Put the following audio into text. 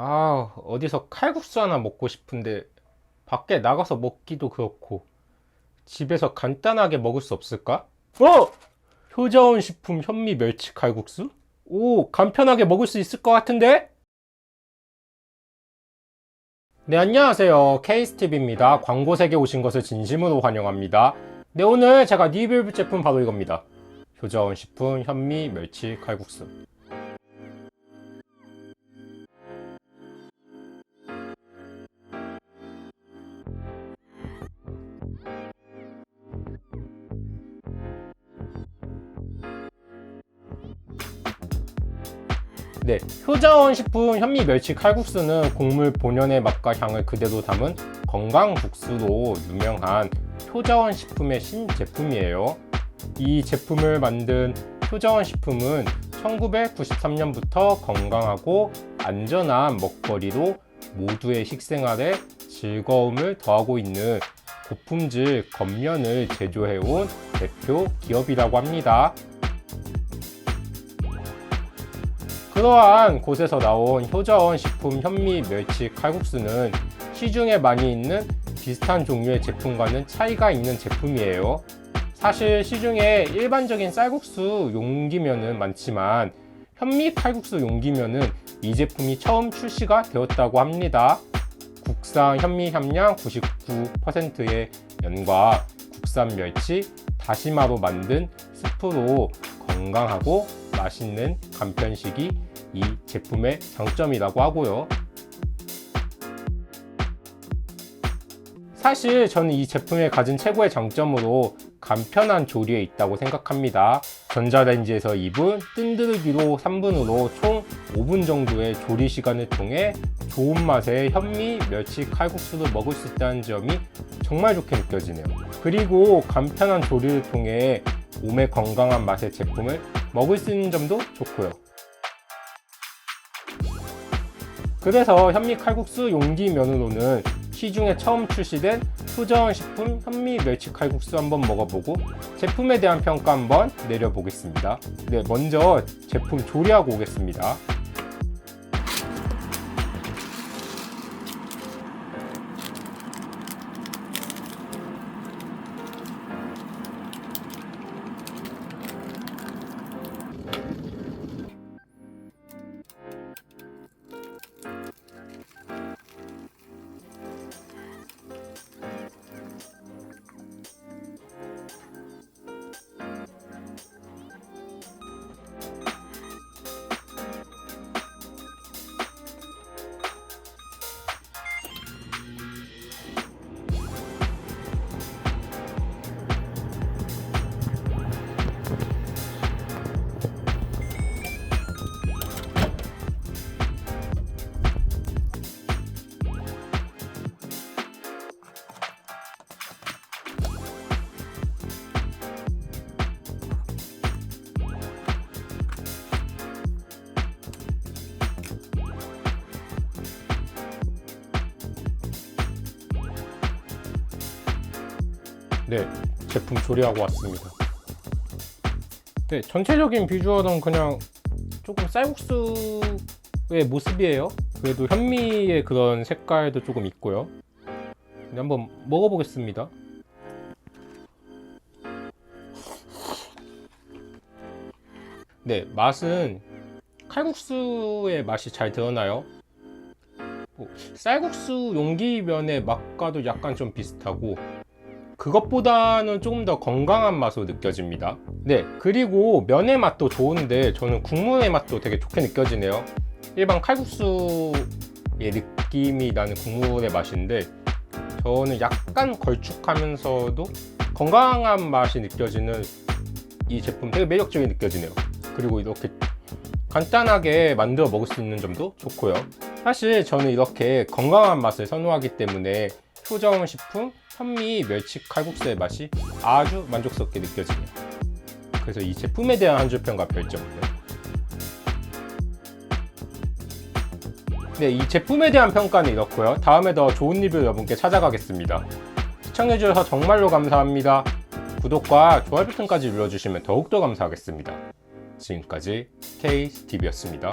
아, 어디서 칼국수 하나 먹고 싶은데 밖에 나가서 먹기도 그렇고 집에서 간단하게 먹을 수 없을까? 어! 효자원 식품 현미 멸치 칼국수? 오, 간편하게 먹을 수 있을 것 같은데? 네, 안녕하세요. 케이스TV입니다. 광고색에 오신 것을 진심으로 환영합니다. 네, 오늘 제가 리뷰해볼 제품 바로 이겁니다. 효자원 식품 현미 멸치 칼국수. 네, 효자원 식품 현미 멸치 칼국수는 곡물 본연의 맛과 향을 그대로 담은 건강 국수로 유명한 효자원 식품의 신제품이에요. 이 제품을 만든 효자원 식품은 1993년부터 건강하고 안전한 먹거리로 모두의 식생활에 즐거움을 더하고 있는 고품질 겉면을 제조해온 대표 기업이라고 합니다. 그러한 곳에서 나온 효자원 식품 현미 멸치 칼국수는 시중에 많이 있는 비슷한 종류의 제품과는 차이가 있는 제품이에요. 사실 시중에 일반적인 쌀국수 용기면은 많지만 현미 칼국수 용기면은 이 제품이 처음 출시가 되었다고 합니다. 국산 현미 함량 99%의 면과 국산 멸치, 다시마로 만든 스프로 건강하고 맛있는 간편식이 이 제품의 장점이라고 하고요. 사실 저는 이 제품의 가진 최고의 장점으로 간편한 조리에 있다고 생각합니다. 전자레인지에서 2분, 뜬드르기로 3분으로 총 5분 정도의 조리 시간을 통해 좋은 맛의 현미, 멸치, 칼국수를 먹을 수 있다는 점이 정말 좋게 느껴지네요. 그리고 간편한 조리를 통해 몸에 건강한 맛의 제품을 먹을 수 있는 점도 좋고요. 그래서 현미 칼국수 용기 면으로는 시중에 처음 출시된 효자원 식품 현미 멸치 칼국수 한번 먹어보고 제품에 대한 평가 한번 내려보겠습니다. 네, 먼저 제품 조리하고 오겠습니다. 네, 제품 조리하고 왔습니다. 네, 전체적인 비주얼은 그냥 조금 쌀국수의 모습이에요. 그래도 현미의 그런 색깔도 조금 있고요. 네, 한번 먹어보겠습니다. 네, 맛은 칼국수의 맛이 잘 드러나요. 뭐, 쌀국수 용기면의 맛과도 약간 좀 비슷하고 그것보다는 조금 더 건강한 맛으로 느껴집니다. 네, 그리고 면의 맛도 좋은데 저는 국물의 맛도 되게 좋게 느껴지네요. 일반 칼국수의 느낌이 나는 국물의 맛인데 저는 약간 걸쭉하면서도 건강한 맛이 느껴지는 이 제품 되게 매력적이 느껴지네요. 그리고 이렇게 간단하게 만들어 먹을 수 있는 점도 좋고요. 사실 저는 이렇게 건강한 맛을 선호하기 때문에 효자원 식품 현미 멸치 칼국수의 맛이 아주 만족스럽게 느껴지네요. 그래서 이 제품에 대한 한 줄 평가 별점은요. 네, 이 제품에 대한 평가는 이렇고요. 다음에 더 좋은 리뷰 여러분께 찾아가겠습니다. 시청해주셔서 정말로 감사합니다. 구독과 좋아요 버튼까지 눌러주시면 더욱더 감사하겠습니다. 지금까지 KTV였습니다.